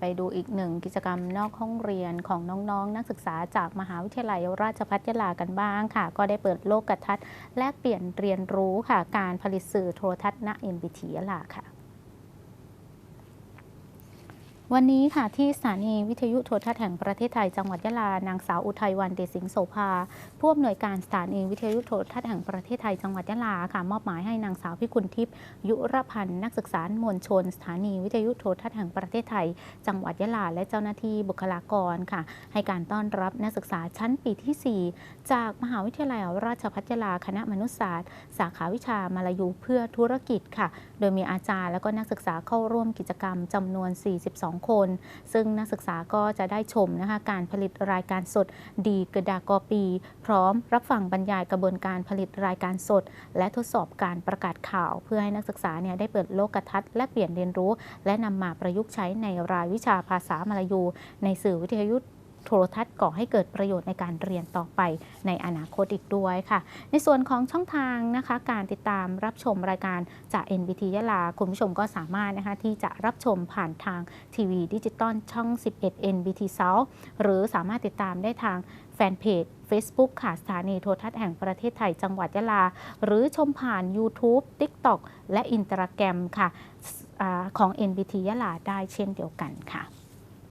ไปดูอีกหนึ่งกิจกรรมนอกห้องเรียนของน้องๆนักศึกษาจากมหาวิทยาลัยราชภัฏยะลากันบ้างค่ะ ก็ได้เปิดโลกทัดแลกเปลี่ยนเรียนรู้ค่ะ การผลิตสื่อโทรทัศน์ณ MBT ยะลาค่ะ วันนี้ค่ะที่สถานีวิทยุโทรทัศน์แห่งประเทศไทยจังหวัดยะลานางสาวอุทัยวันเดชสิงโสภาผู้อำนวยการสถานีวิทยุโทรทัศน์แห่งประเทศไทยจังหวัดยะลาค่ะมอบหมายให้นางสาวพิกุลทิพย์ยุรพันธ์นักศึกษามวลชน สถานีวิทยุโทรทัศน์แห่งประเทศไทย จังหวัดยะลาและเจ้าหน้าที่บุคลากรค่ะ ให้การต้อนรับนักศึกษาชั้นปีที่ 4 จากมหาวิทยาลัยราชภัฏยะลาคณะมนุษยศาสตร์ สาขาวิชามาลายูเพื่อธุรกิจค่ะ โดยมีอาจารย์และก็นักศึกษาเข้าร่วมกิจกรรมจำนวน 42คน ซึ่งนักศึกษาก็จะได้ชมนะคะการผลิตรายการสดดีกระดากอปี พร้อมรับฟังบรรยายกระบวนการผลิตรายการสด และทดสอบการประกาศข่าว เพื่อให้นักศึกษาเนี่ยได้เปิดโลกทัศน์และเปลี่ยนเรียนรู้ และนำมาประยุกต์ใช้ในรายวิชาภาษามลายู ในสื่อวิทยุ โทรทัศน์ก่อให้เกิดประโยชน์ในการเรียนต่อไปในอนาคตอีกด้วยค่ะ ในส่วนของช่องทางนะคะการติดตามรับชมรายการจาก NBT ยะลา คุณผู้ชมก็สามารถนะคะที่จะรับชมผ่านทางทีวีดิจิตอลช่อง 11 NBT South หรือสามารถติดตามได้ทางแฟนเพจ Facebook ค่ะสถานีโทรทัศน์แห่งประเทศไทยจังหวัดยะลา หรือชมผ่าน YouTube TikTok และ Instagram ค่ะอาของ NBT ยะลาได้เช่นเดียวกันค่ะ